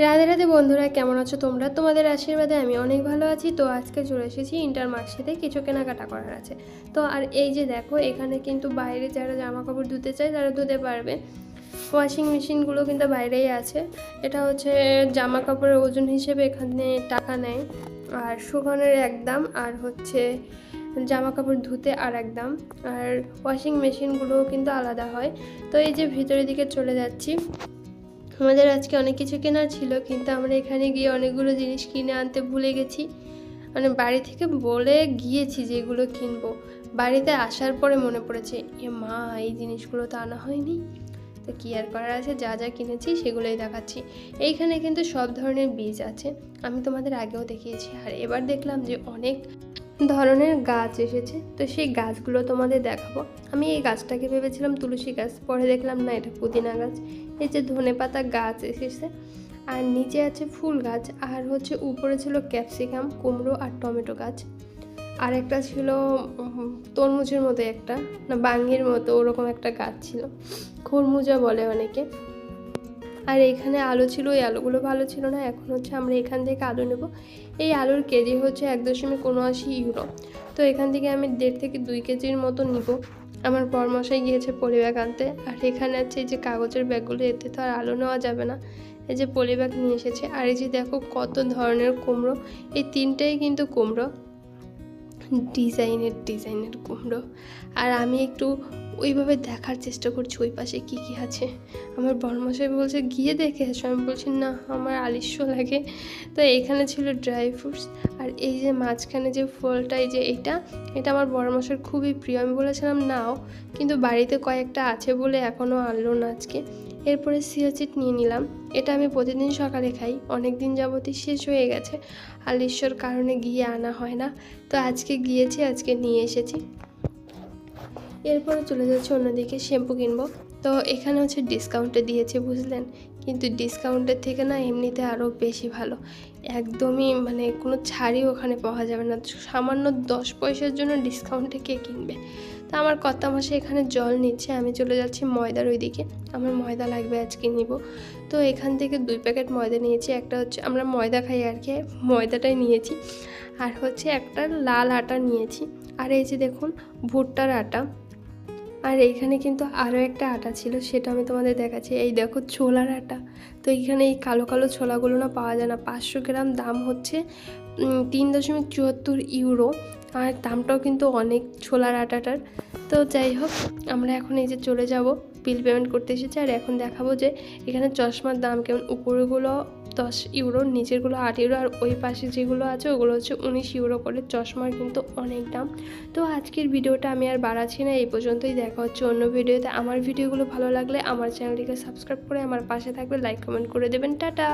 রাধে রাধে বন্ধুরা, কেমন আছো তোমরা? তোমাদের আশীর্বাদে আমি অনেক ভালো আছি। তো আজকে চলে এসেছি ইন্টার মার্কশিটে কিছু কেনাকাটা করার আছে। তো আর এই যে দেখো, এখানে কিন্তু বাইরে যারা জামা কাপড় ধুতে চায়, তারা ধুতে পারবে। ওয়াশিং মেশিনগুলো কিন্তু বাইরেই আছে। এটা হচ্ছে জামা কাপড়ের ওজন হিসেবে এখানে টাকা নেয়। আর শুকানোর এক দাম, আর হচ্ছে জামা কাপড় ধুতে আর এক দাম। আর ওয়াশিং মেশিনগুলোও কিন্তু আলাদা হয়। তো এই যে ভিতরের দিকে চলে যাচ্ছি। আমাদের আজকে অনেক কিছু কেনার ছিল, কিন্তু আমরা এখানে গিয়ে অনেকগুলো জিনিস কিনে আনতে ভুলে গেছি। মানে বাড়ি থেকে বলে গিয়েছি যে এগুলো কিনবো। বাড়িতে আসার পরে মনে পড়েছে, এ মা, এই জিনিসগুলো তো আনা হয়নি। তো কী আর করার আছে? যা যা কিনেছি সেগুলোই দেখাচ্ছি। এইখানে কিন্তু সব ধরনের বীজ আছে। আমি তোমাদের আগেও দেখিয়েছি। আর এবার দেখলাম যে অনেক ধরনের গাছ এসেছে। তো সেই গাছগুলো তোমাদের দেখাবো। আমি এই গাছটাকে ভেবেছিলাম তুলসী গাছ, পরে দেখলাম না, এটা পুদিনা গাছ। এই যে ধনে পাতা গাছ এসেছে, আর নিচে আছে ফুল গাছ, আর হচ্ছে উপরে ছিল ক্যাপসিকাম, কুমড়ো আর টমেটো গাছ। আর একটা ছিল তরমুজের মতো একটা, না, বাঙ্গির মতো ওরকম একটা গাছ ছিল। খরমুজা বলে অনেকে। আর এখানে আলু ছিল ওই আলুগুলো ভালো ছিল না, এখন হচ্ছে আমরা এখান থেকে আলু নেব। এই আলুর কেজি হচ্ছে এক দশমিক উনআশি ইউরো। তো এখান থেকে আমি দেড় থেকে দুই কেজির মতো নিব। আমার পরমশাই গিয়েছে পলি ব্যাগ আনতে, আর এখানে আছে এই যে কাগজের ব্যাগগুলো, এতে তো আর আলু নেওয়া যাবে না। এই যে পলি ব্যাগ নিয়ে এসেছে, আর এই যে দেখো কত ধরনের কুমড়ো, এই তিনটেই কিন্তু কুমড়ো। ডিজাইনের ডিজাইনের কুমড়ো। আর আমি একটু ওইভাবে দেখার চেষ্টা করছি ওই পাশে কী কী আছে। আমার বড়মশাই বলছে, গিয়ে দেখে এসো আমি বলছি, না, আমার আলিস্য লাগে। তো এখানে ছিল ড্রাই ফ্রুটস। আর এই যে মাঝখানে যে ফলটা, এই যে এটা এটা আমার বড়মশাইয়ের খুবই প্রিয়। আমি বলেছিলাম, নাও। কিন্তু বাড়িতে কয়েকটা আছে বলে এখনও আনলো না আজকে। এরপরে সিয়াচিট নিয়ে নিলাম। এটা আমি প্রতিদিন সকালে খাই। অনেক দিন যাবতই শেষ হয়ে গেছে। আলিশ্বর কারণে গিয়ে আনা হয় না। তো আজকে গিয়েছি, আজকে নিয়ে এসেছি। এরপরে চলে যাচ্ছে অন্যদিকে শ্যাম্পু কিনবো। তো এখানে হচ্ছে ডিসকাউন্টে দিয়েছে, বুঝলেন? কিন্তু ডিসকাউন্টের থেকে না এমনিতে আরও বেশি ভালো। একদমই মানে কোনো ছাড়ই ওখানে পাওয়া যাবে না। সামান্য দশ পয়সার জন্য ডিসকাউন্টে কে কিনবে? তা আমার কত মাসে এখানে জল নিচ্ছে, আমি চলে যাচ্ছি ময়দার ওইদিকে। আমার ময়দা লাগবে আজকে নিব। তো এখান থেকে দুই প্যাকেট ময়দা নিয়েছি, একটা হচ্ছে আমরা ময়দা খাই আর কি, ময়দাটাই নিয়েছি। আর হচ্ছে একটা লাল আটা নিয়েছি। আর এই যে দেখুন, ভুট্টার আটা। আর এইখানে কিন্তু আরও একটা আটা ছিল, সেটা আমি তোমাদের দেখাচ্ছি। এই দেখো ছোলার আটা। তো এইখানে এই কালো কালো ছোলাগুলো না পাওয়া যায় না। পাঁচশো গ্রাম দাম হচ্ছে তিন দশমিক চুয়াত্তর ইউরো। আর দামটাও কিন্তু অনেক ছোলার আটাটার। তো যাই হোক, আমরা এখন এই যে চলে যাব বিল পেমেন্ট করতে এসেছি আর এখন দেখাবো যে এখানে চশমার দাম কেমন। উপরেগুলো দশ ইউরো নিচেরগুলো আট ইউরো আর ওই পাশে যেগুলো আছে ওগুলো হচ্ছে উনিশ ইউরো করে। চশমার কিন্তু অনেক দাম। তো আজকের ভিডিওটা আমি আর বাড়াচ্ছি না, এই পর্যন্তই দেখা হচ্ছে অন্য ভিডিওতে। আমার ভিডিওগুলো ভালো লাগলে আমার চ্যানেলটিকে সাবস্ক্রাইব করে আমার পাশে থাকবে লাইক কমেন্ট করে দেবেন। টাটা!